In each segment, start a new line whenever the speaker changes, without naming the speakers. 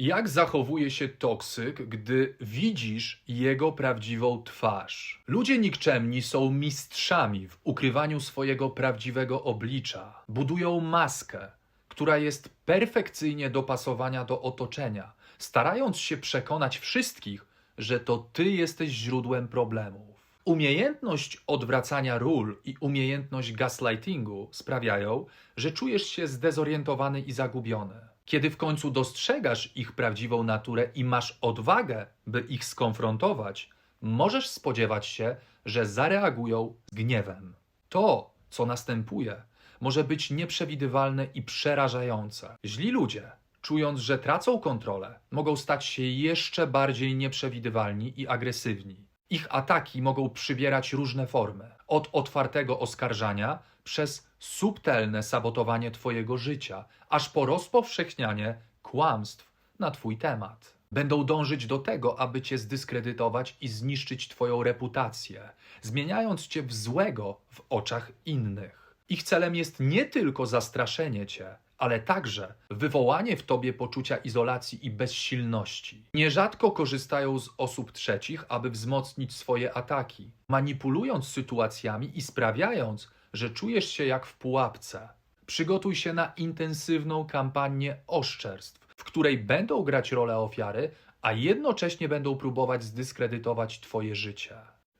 Jak zachowuje się toksyk, gdy widzisz jego prawdziwą twarz? Ludzie nikczemni są mistrzami w ukrywaniu swojego prawdziwego oblicza. Budują maskę, która jest perfekcyjnie dopasowana do otoczenia, starając się przekonać wszystkich, że to ty jesteś źródłem problemów. Umiejętność odwracania ról i umiejętność gaslightingu sprawiają, że czujesz się zdezorientowany i zagubiony. Kiedy w końcu dostrzegasz ich prawdziwą naturę i masz odwagę, by ich skonfrontować, możesz spodziewać się, że zareagują z gniewem. To, co następuje, może być nieprzewidywalne i przerażające. Źli ludzie, czując, że tracą kontrolę, mogą stać się jeszcze bardziej nieprzewidywalni i agresywni. Ich ataki mogą przybierać różne formy, od otwartego oskarżania przez subtelne sabotowanie Twojego życia, aż po rozpowszechnianie kłamstw na Twój temat. Będą dążyć do tego, aby Cię zdyskredytować i zniszczyć Twoją reputację, zmieniając Cię w złego w oczach innych. Ich celem jest nie tylko zastraszenie Cię, ale także wywołanie w tobie poczucia izolacji i bezsilności. Nierzadko korzystają z osób trzecich, aby wzmocnić swoje ataki, manipulując sytuacjami i sprawiając, że czujesz się jak w pułapce. Przygotuj się na intensywną kampanię oszczerstw, w której będą grać rolę ofiary, a jednocześnie będą próbować zdyskredytować Twoje życie.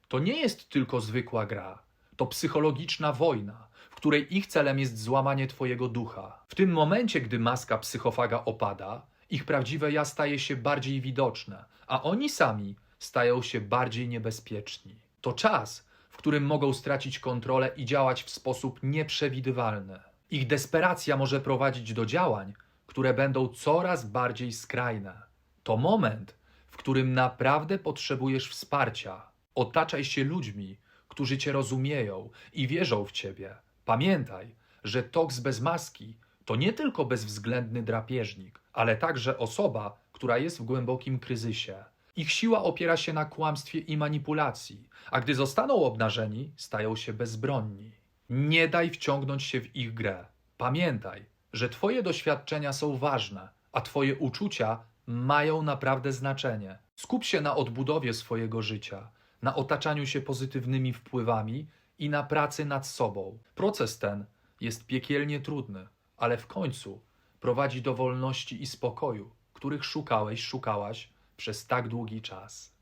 To nie jest tylko zwykła gra, to psychologiczna wojna, w której ich celem jest złamanie Twojego ducha. W tym momencie, gdy maska psychofaga opada, ich prawdziwe ja staje się bardziej widoczne, a oni sami stają się bardziej niebezpieczni. To czas, w którym mogą stracić kontrolę i działać w sposób nieprzewidywalny. Ich desperacja może prowadzić do działań, które będą coraz bardziej skrajne. To moment, w którym naprawdę potrzebujesz wsparcia. Otaczaj się ludźmi, którzy cię rozumieją i wierzą w ciebie. Pamiętaj, że toks bez maski to nie tylko bezwzględny drapieżnik, ale także osoba, która jest w głębokim kryzysie. Ich siła opiera się na kłamstwie i manipulacji, a gdy zostaną obnażeni, stają się bezbronni. Nie daj wciągnąć się w ich grę. Pamiętaj, że Twoje doświadczenia są ważne, a Twoje uczucia mają naprawdę znaczenie. Skup się na odbudowie swojego życia, na otaczaniu się pozytywnymi wpływami i na pracy nad sobą. Proces ten jest piekielnie trudny, ale w końcu prowadzi do wolności i spokoju, których szukałeś, szukałaś przez tak długi czas.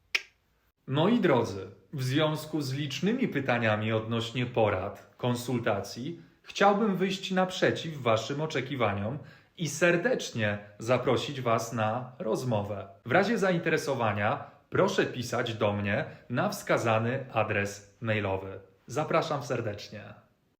Moi drodzy, w związku z licznymi pytaniami odnośnie porad, konsultacji, chciałbym wyjść naprzeciw Waszym oczekiwaniom i serdecznie zaprosić Was na rozmowę. W razie zainteresowania proszę pisać do mnie na wskazany adres mailowy. Zapraszam serdecznie.